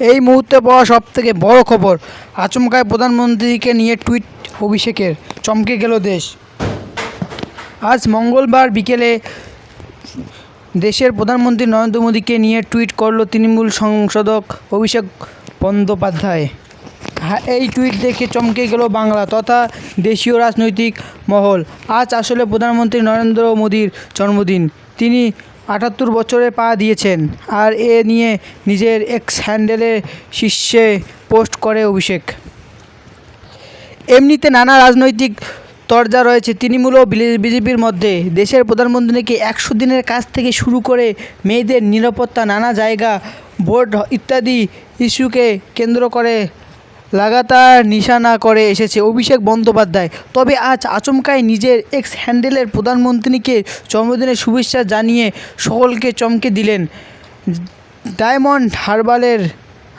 এই মুহূর্তে পাওয়া সব থেকে বড় খবর, আচমকায় প্রধানমন্ত্রীকে নিয়ে টুইট অভিষেকের, চমকে গেল দেশ। আজ মঙ্গলবার বিকেলে দেশের প্রধানমন্ত্রী নরেন্দ্র মোদীকে নিয়ে টুইট করল তৃণমূল সংসদক অভিষেক বন্দ্যোপাধ্যায়। হ্যাঁ এই টুইট দেখে চমকে গেল বাংলা তথা দেশীয় রাজনৈতিক মহল। আজ আসলে প্রধানমন্ত্রী নরেন্দ্র মোদীর জন্মদিন। তিনি আটাত্তর বছরে পা দিয়েছেন আর এ নিয়ে নিজের এক্স হ্যান্ডেলে শীর্ষে পোস্ট করে অভিষেক। এমনিতে নানা রাজনৈতিক তরজা রয়েছে। তৃণমূল ও বিজেপির মধ্যে দেশের প্রধানমন্ত্রীকে একশো দিনের কাজ থেকে শুরু করে মেয়েদের নিরাপত্তা, নানা জায়গা, ভোট ইত্যাদি ইস্যুকে কেন্দ্র করে লাগাতার নিশানা করে এসেছে অভিষেক বন্দ্যোপাধ্যায়। তবে আজ আচমকায় নিজের এক্স হ্যান্ডেলের প্রধানমন্ত্রীকে জন্মদিনের শুভেচ্ছা জানিয়ে সকলকে চমকে দিলেন ডায়মন্ড হারবারের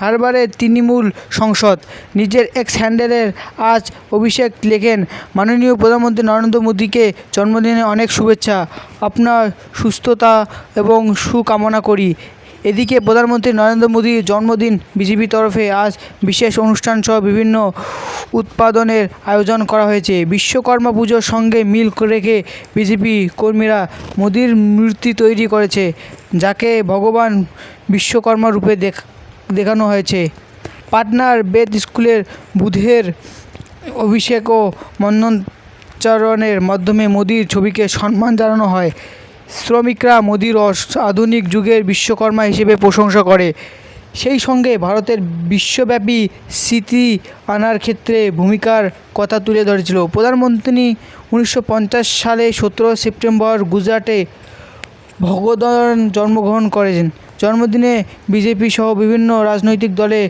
হারবারের তৃণমূল সংসদ। নিজের এক্স হ্যান্ডেলের আজ অভিষেক লেখেন, মাননীয় প্রধানমন্ত্রী নরেন্দ্র মোদীকে জন্মদিনে অনেক শুভেচ্ছা। আপনার সুস্থতা এবং সুকামনা করি। এদিকে প্রধানমন্ত্রী নরেন্দ্র মোদীর জন্মদিন বিজেপির তরফে আজ বিশেষ অনুষ্ঠান সহ বিভিন্ন উৎপাদনের আয়োজন করা হয়েছে। বিশ্বকর্মা পুজোর সঙ্গে মিল রেখে বিজেপি কর্মীরা মোদীর মূর্তি তৈরি করেছে, যাকে ভগবান বিশ্বকর্মা রূপে দেখানো হয়েছে। পাটনার বেদ স্কুলের বুধের অভিষেক ও মন্ত্রণের মাধ্যমে মোদীর ছবিকে সম্মান জানানো হয়। শ্রমিকরা মোদির আধুনিক যুগের বিশ্বকর্মা হিসেবে প্রশংসা করে। সেই সঙ্গে ভারতের বিশ্বব্যাপী স্মৃতি আনার ক্ষেত্রে ভূমিকার কথা তুলে ধরেছিল। প্রধানমন্ত্রী উনিশশো পঞ্চাশ সালে সতেরো সেপ্টেম্বর গুজরাটে ভগদন জন্মগ্রহণ করেছেন। জন্মদিনে বিজেপি সহ বিভিন্ন রাজনৈতিক দলে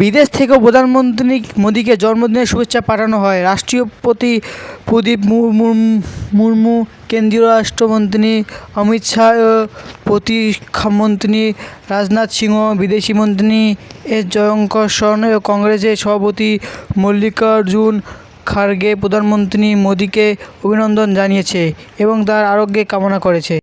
বিদেশ থেকেও প্রধানমন্ত্রী মোদীকে জন্মদিনের শুভেচ্ছা পাঠানো হয়। রাষ্ট্রপতি প্রদীপ মুর্মু- কেন্দ্রীয় রাষ্ট্রমন্ত্রী অমিত শাহ প্রতিরক্ষামন্ত্রী রাজনাথ সিংহ, বিদেশি মন্ত্রী এস জয়ঙ্কর স্বর্ণ কংগ্রেসের সভাপতি মল্লিকার্জুন খার্গে প্রধানমন্ত্রী মোদীকে অভিনন্দন জানিয়েছে এবং তার আরোগ্যে কামনা করেছে।